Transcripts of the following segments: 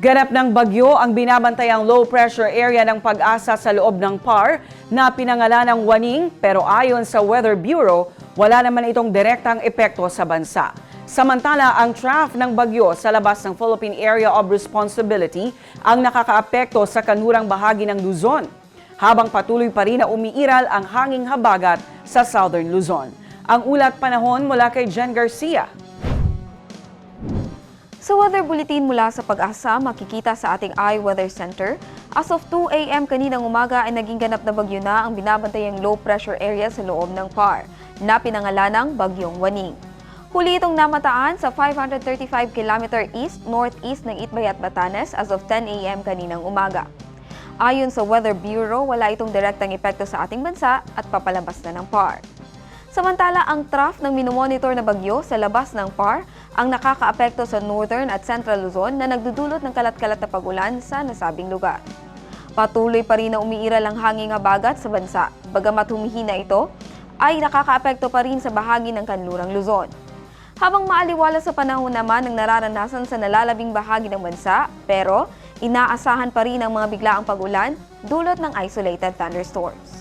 Ganap ng bagyo ang binabantayang low pressure area ng pag-asa sa loob ng PAR na pinangalan ng Waning pero ayon sa Weather Bureau, wala naman itong direktang epekto sa bansa. Samantala, ang trough ng bagyo sa labas ng Philippine Area of Responsibility ang nakakaapekto sa kanurang bahagi ng Luzon, habang patuloy pa rin na umiiral ang hanging habagat sa Southern Luzon. Ang ulat panahon mula kay Jen Garcia. Sa weather bulletin mula sa pag-asa, makikita sa ating iWeather Center, as of 2 a.m. kaninang umaga ay naging ganap na bagyo na ang binabantayang low pressure area sa loob ng PAR, na pinangalanang Bagyong Waning. Huli itong namataan sa 535 km east-northeast ng Itbayat, Batanes as of 10 a.m. kaninang umaga. Ayon sa Weather Bureau, wala itong direktang epekto sa ating bansa at papalabas na ng PAR. Samantala, ang trough ng minomonitor na bagyo sa labas ng PAR ang nakakaapekto sa Northern at Central Luzon na nagdudulot ng kalat-kalat na pagulan sa nasabing lugar. Patuloy pa rin na umiiral ang hanging habagat sa bansa. Bagamat humihina ito, ay nakakaapekto pa rin sa bahagi ng kanlurang Luzon. Habang maaliwala sa panahon naman ang nararanasan sa nalalabing bahagi ng bansa, pero inaasahan pa rin ang mga biglaang pagulan dulot ng isolated thunderstorms.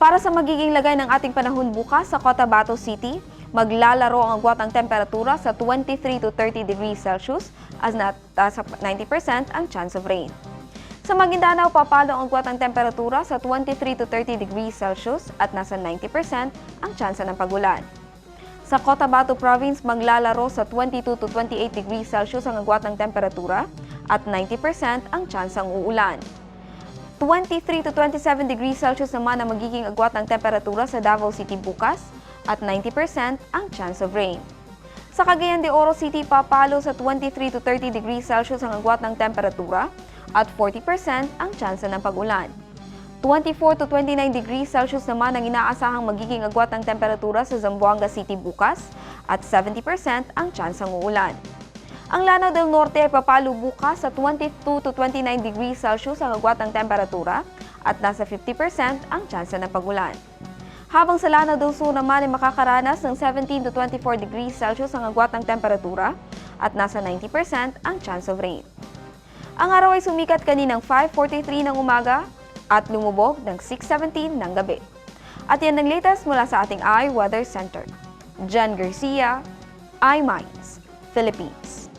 Para sa magiging lagay ng ating panahon bukas sa Cotabato City, maglalaro ang agwat temperatura sa 23 to 30 degrees Celsius as na sa 90% ang chance of rain. Sa Maguindanao, papalo ang agwat temperatura sa 23 to 30 degrees Celsius at nasa 90% ang chance ng pagulan. Sa Cotabato Province, maglalaro sa 22 to 28 degrees Celsius ang agwat temperatura at 90% ang chance ng uulan. 23 to 27 degrees Celsius naman ang magiging agwat ng temperatura sa Davao City bukas at 90% ang chance of rain. Sa Cagayan de Oro City, papalo sa 23 to 30 degrees Celsius ang agwat ng temperatura at 40% ang chance ng pagulan. 24 to 29 degrees Celsius naman ang inaasahang magiging agwat ng temperatura sa Zamboanga City bukas at 70% ang chance ng uulan. Ang Lanao del Norte ay papalo bukas sa 22 to 29 degrees Celsius ang agwat ng temperatura at nasa 50% ang chance ng pagulan. Habang sa Lanao del Sur naman ay makakaranas ng 17 to 24 degrees Celsius ang agwat ng temperatura at nasa 90% ang chance of rain. Ang araw ay sumikat kaninang 5.43 ng umaga at lumubog ng 6.17 ng gabi. At yan ang latest mula sa ating iWeather Center. Jan Garcia, iMinds, Philippines.